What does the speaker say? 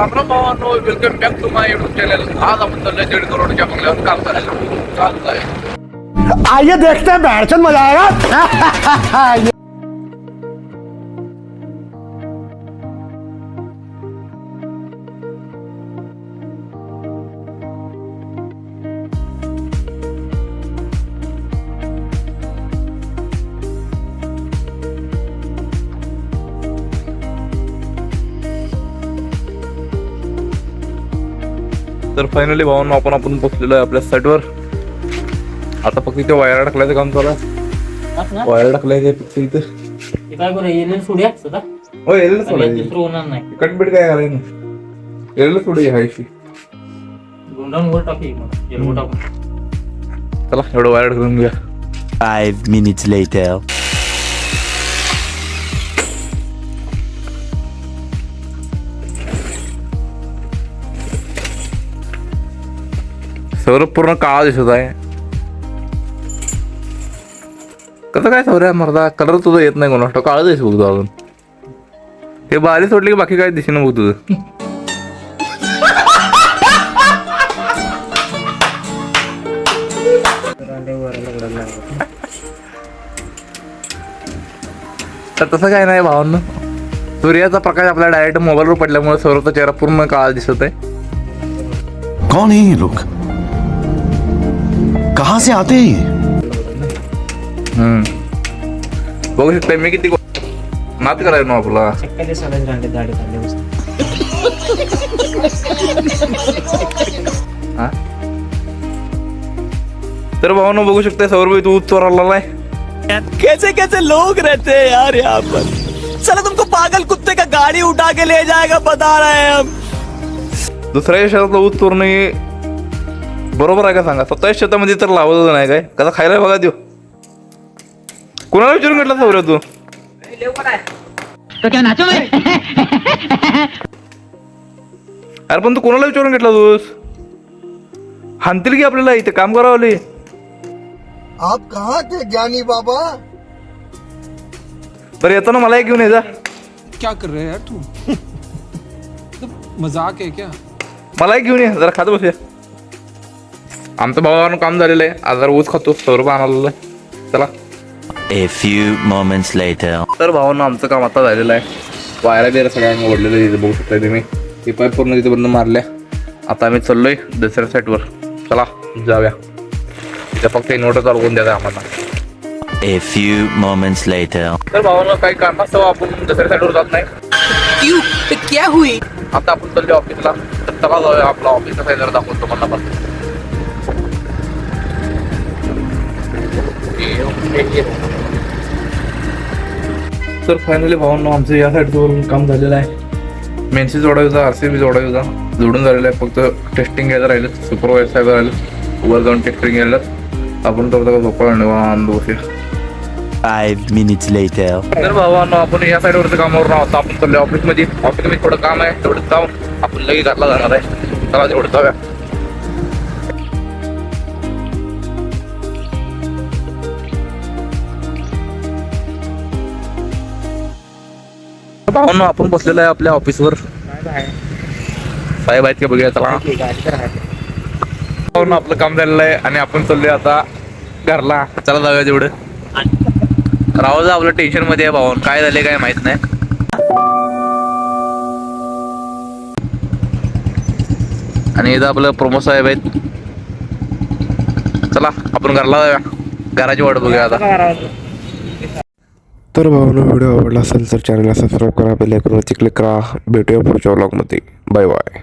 राम राम भावांनो welcome back to my YouTube channel आज आपण चाललोय दीड करोडच्या बंगल्यावर काम करायला चालतंय आइए देखते हैं बैठ मजा आएगा। तर फायनली भावांनो आपण आपण पोचलेलो आहे आपल्या साईटवर आता फक्त इथे वायर टाकल्याचं काम चालू आहे. वायर टाकलाय फक्त इथं. काय बरं सोडूया सदा हो दुसरं होणार नाही. कटबीट काय करायचं येईल थोडी हायशी. गुंडाऊन वर टाकू टाकून चला एवढं वायर करून घेऊया. Five minutes later. सौरभ पूर्ण काळा दिसत आहे. कसं काय सौर्या मर्दा? कलर तुझा येत नाही कोणाष्ट काळा दिसत बघतो अजून. हे बारी सोडली की बाकी काय दिसेना बघ तुझं. तर तसं काय नाही भावांना. सूर्याचा प्रकाश आपल्या डायरेक्ट मोबाईलवर पडल्यामुळे सौरभचा चेहरा पूर्ण काळा दिसत आहे. कौन है ये लोग कहाँ से आते हैं ये? हम्म. नात करायला ना आपला चक्काले सालाच राहिले दाढी काढले हा? तर भावानं बघू शकता सौरभ तू चोर आलेला आहे कैसे कैसे लोग रहते हैं यार यहाँ पर? चलो तुमको पागल कुत्ते का गाड़ी उठा के ले जाएगा बता रहे हैं हम। दुसऱ्या शेतातलं ऊस चोरणं हे बरोबर आहे का सांगा? स्वतः शेतामध्ये तर लावत नाही काय? कसा खायला बघा देऊ कोणाला विचारून घेतला सौर्य तू? अरे पण तू कोणाला विचारून घेतला तूस हानतील की आपल्याला इथे? काम करावं आप कहाँ थे ज्ञानी बाबा? बरं येतो ना मला एक घेऊन ये जा. क्या कर रहे हैं यार तू? तो मजाक है क्या? मला एक घेऊन ये जरा खात बसूया. आमचं भावानं काम झालेलं आहे. आज जरा ऊस खातो. सौरभ आणालेलं आहे चला. A few moments later. तर भावानं आमचं काम आता झालेलं आहे. वायरा बिरा सगळ्यांना ओढलेलं आहे. इथे बघू शकता तुम्ही. ती पाईप पूर्ण तिथे बंद मारल्या. आता आम्ही चाललोय दुसऱ्या साईडवर चला जाऊया. त्या फक्त इन्व्हर्टर चालू करून द्या आम्हाला. A few moments later. तर भावानं काही कारणास्तव आपण दुसऱ्या साईडवर जात नाही. क्यों? हुई? आता आपण चाललो ऑफिसला. तर चला जाऊया आपला ऑफिसचा साईड जरा दाखवतो मला पण. तर फायनली भावांनो आमचं या साईडचं काम झालेलं आहे. मेन्सी जोडायचा आर सी बी जोडायचा. जोडून झालेलं आहे फक्त टेस्टिंग घ्यायचं राहिलं सुपरवायझर साहेब राहिलं वर जाऊन टेस्टिंग घ्यायला. आपण तर झोपा निवांत बसूया. Five minutes later. तर भावांनो आपण या साईडवरचं कामावर आहोत. आपण चाललो ऑफिसमध्ये ऑफिसमध्ये थोडं काम आहे तेवढं जाऊन आपण लगेच घातला जाणार आहे. चला तेवढं जाऊया. भावांनो आपण बसलेलो आहे आपल्या ऑफिसवर साहेब आहेत का बघूया चला. भावांनो आपलं काम झालेलं आहे आणि आपण चाललोय आता घरला. चला जाऊया तेवढं. राहू जा आपलं टेन्शनमध्ये आहे भाऊन काय झाले काय माहीत नाही. आणि इथं आपलं प्रमोद साहेब आहेत. चला आपण घरला जाऊया. घराची वाट बघूया आता. तर भावना व्हिडिओ आवडला असेल तर चॅनलला सबस्क्राईब करा बेल आयकॉनवरती क्लिक करा. भेटूया पुढच्या व्लॉगमध्ये बाय बाय